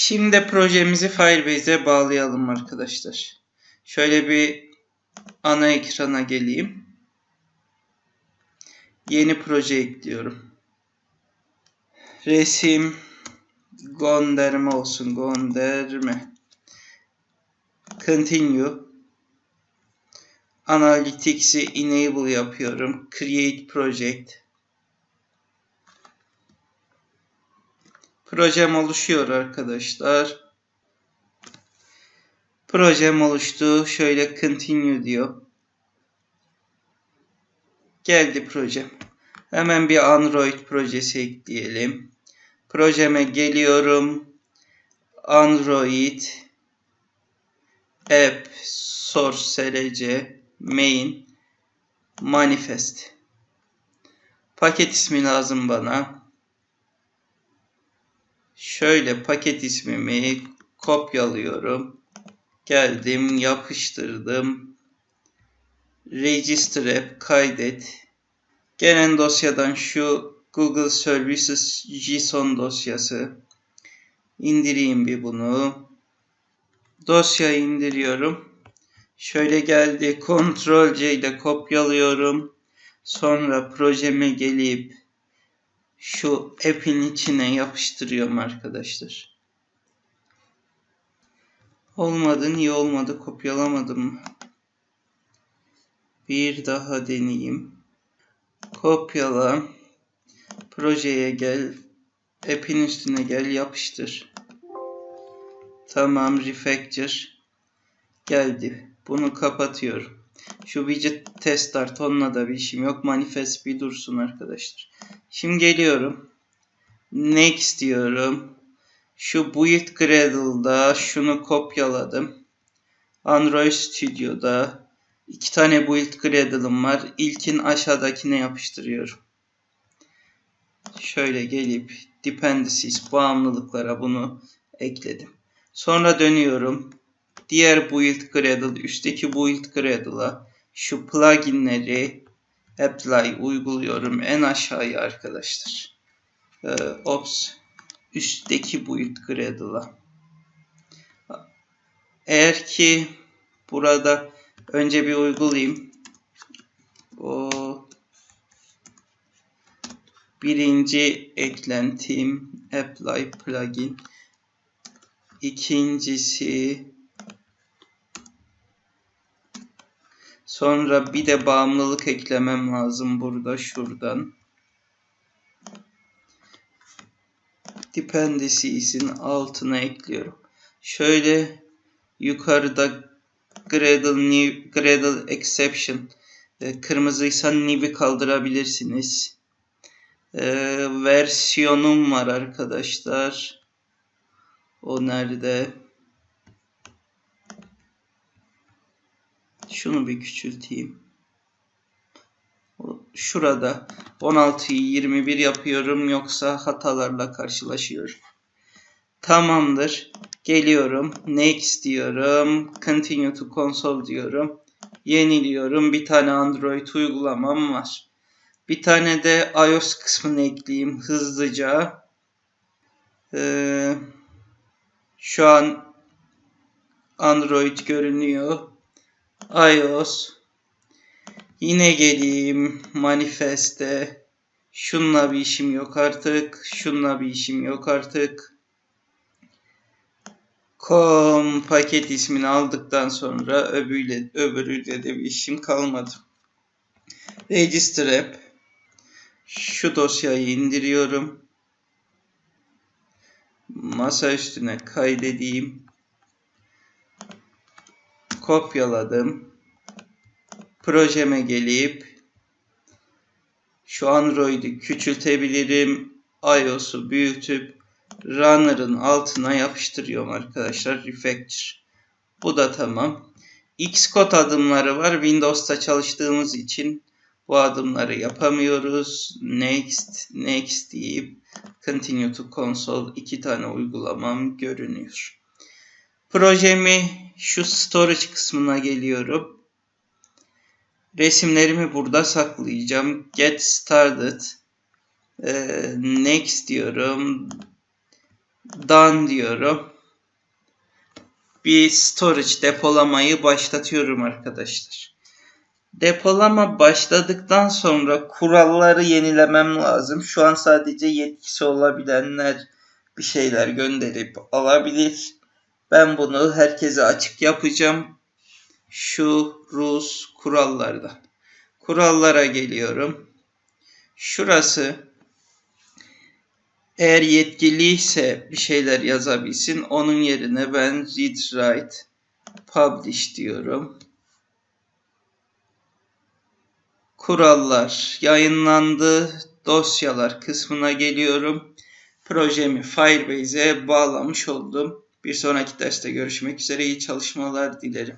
Şimdi projemizi Firebase'e bağlayalım arkadaşlar. Şöyle bir ana ekrana geleyim. Yeni proje ekliyorum. Resim gönderme olsun. Gönderme. Continue. Analytics'i enable yapıyorum. Create project. Projem oluşuyor arkadaşlar. Projem oluştu. Şöyle continue diyor. Geldi projem. Hemen bir Android projesi ekleyelim. Projeme geliyorum. Android app source src main manifest. Paket ismi lazım bana. Şöyle paket ismimi kopyalıyorum. Geldim, yapıştırdım. Register app kaydet. Gelen dosyadan şu Google Services JSON dosyası. İndireyim bir bunu. Dosyayı indiriyorum. Şöyle geldi. Ctrl C ile kopyalıyorum. Sonra projeme gelip şu app'in içine yapıştırıyorum arkadaşlar. Olmadı. Niye olmadı? Kopyalamadım. Bir daha deneyeyim. Kopyala. Projeye gel. App'in üstüne gel. Yapıştır. Tamam. Refactor. Geldi. Bunu kapatıyorum. Şu widget test start onunla da bir işim yok. Manifest bir dursun arkadaşlar. Şimdi geliyorum. Next diyorum. Şu build Gradle'da şunu kopyaladım. Android Studio'da iki tane build Gradle'ım var. İlkin aşağıdakine yapıştırıyorum. Şöyle gelip dependencies bağımlılıklara bunu ekledim. Sonra dönüyorum. Diğer build Gradle, üstteki build Gradle'a şu pluginleri apply uyguluyorum en aşağıya arkadaşlar. Ee, ops üstteki build Gradle'a. Eğer ki burada önce bir uygulayayım. O birinci eklentim apply plugin. İkincisi Sonra bir de bağımlılık eklemem lazım burada şuradan. Dependencies'in altına ekliyorum. Şöyle yukarıda Gradle, new, Gradle exception e, kırmızıysa new'i kaldırabilirsiniz. E, versiyonum var arkadaşlar. O nerede? Şunu bir küçülteyim. Şurada 16'yı 21 yapıyorum yoksa hatalarla karşılaşıyorum. Tamamdır. Geliyorum. Next diyorum. Continue to console diyorum. Yeniliyorum. Bir tane Android uygulamam var. Bir tane de iOS kısmını ekleyeyim hızlıca. Ee, şu an Android görünüyor iOS. Yine geleyim manifeste. Şunla bir işim yok artık. Şunla bir işim yok artık. Com paket ismini aldıktan sonra öbürüyle, öbürüyle de bir işim kalmadı. Register app. Şu dosyayı indiriyorum. Masa üstüne kaydedeyim kopyaladım. Projeme gelip şu Android'i küçültebilirim. iOS'u büyütüp Runner'ın altına yapıştırıyorum arkadaşlar. Refactor. Bu da tamam. Xcode adımları var. Windows'ta çalıştığımız için bu adımları yapamıyoruz. Next, next deyip continue to console iki tane uygulamam görünüyor. Projemi şu storage kısmına geliyorum. Resimlerimi burada saklayacağım. Get started. Ee, next diyorum. done diyorum. Bir storage depolamayı başlatıyorum arkadaşlar. Depolama başladıktan sonra kuralları yenilemem lazım. Şu an sadece yetkisi olabilenler bir şeyler gönderip alabilir. Ben bunu herkese açık yapacağım. Şu Rus kurallarda. Kurallara geliyorum. Şurası eğer yetkiliyse bir şeyler yazabilsin. Onun yerine ben read write publish diyorum. Kurallar yayınlandı. Dosyalar kısmına geliyorum. Projemi Firebase'e bağlamış oldum. Bir sonraki derste görüşmek üzere. İyi çalışmalar dilerim.